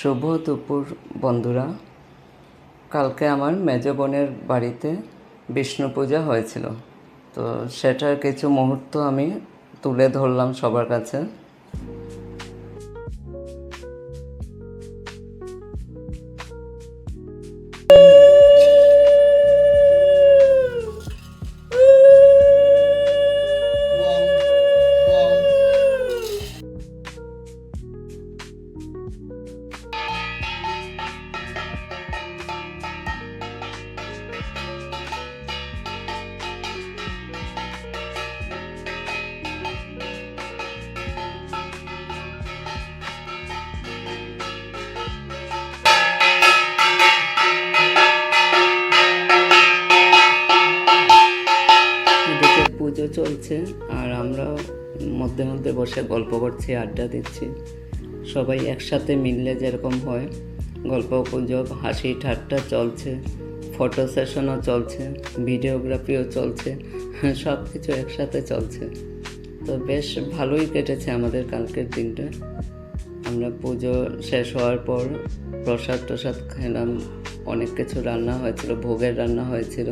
শুভ দুপুর বন্ধুরা, কালকে আমার মেজ বোনের বাড়িতে বিষ্ণু পূজা হয়েছিল। তো সেটার কিছু মুহূর্ত আমি তুলে ধরলাম সবার কাছে। চলছে আর আমরা মধ্যে মধ্যে বসে গল্প করছি, আড্ডা দিচ্ছি। সবাই একসাথে মিললে যেরকম হয়। গল্প, গুজব, হাসি, ঠাট্টা চলছে, ফটো সেশনও চলছে, ভিডিওগ্রাফিও চলছে সব কিছু একসাথে চলছে। তো বেশ ভালোই কেটেছে আমাদের কালকের দিনটা। আমরা পুজো শেষ হওয়ার পর প্রসাদ টসাদ খেলাম, অনেক কিছু রান্না হয়েছিল, ভোগের রান্না হয়েছিল।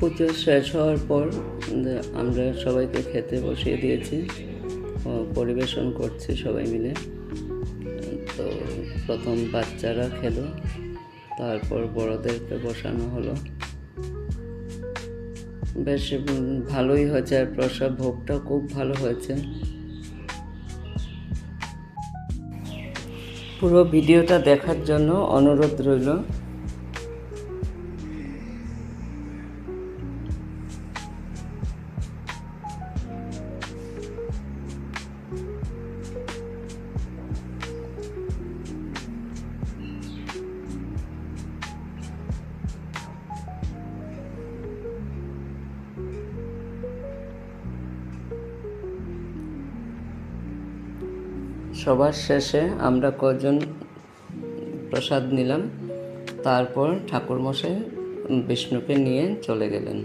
পুজো শেষ হওয়ার পর আমরা সবাইকে খেতে বসিয়ে দিয়েছি পরিবেশন করছি সবাই মিলে। তো প্রথম বাচ্চারা খেলো, তারপর বড়দেরকে বসানো হলো। বেশ ভালোই হয়েছে আর প্রসাদ ভোগটা খুব ভালো হয়েছে। পুরো ভিডিওটা দেখার জন্য অনুরোধ রইল। সবার শেষে আমরা কজন প্রসাদ নিলাম তারপর ঠাকুরমশাই বিষ্ণুকে নিয়ে চলে গেলেন।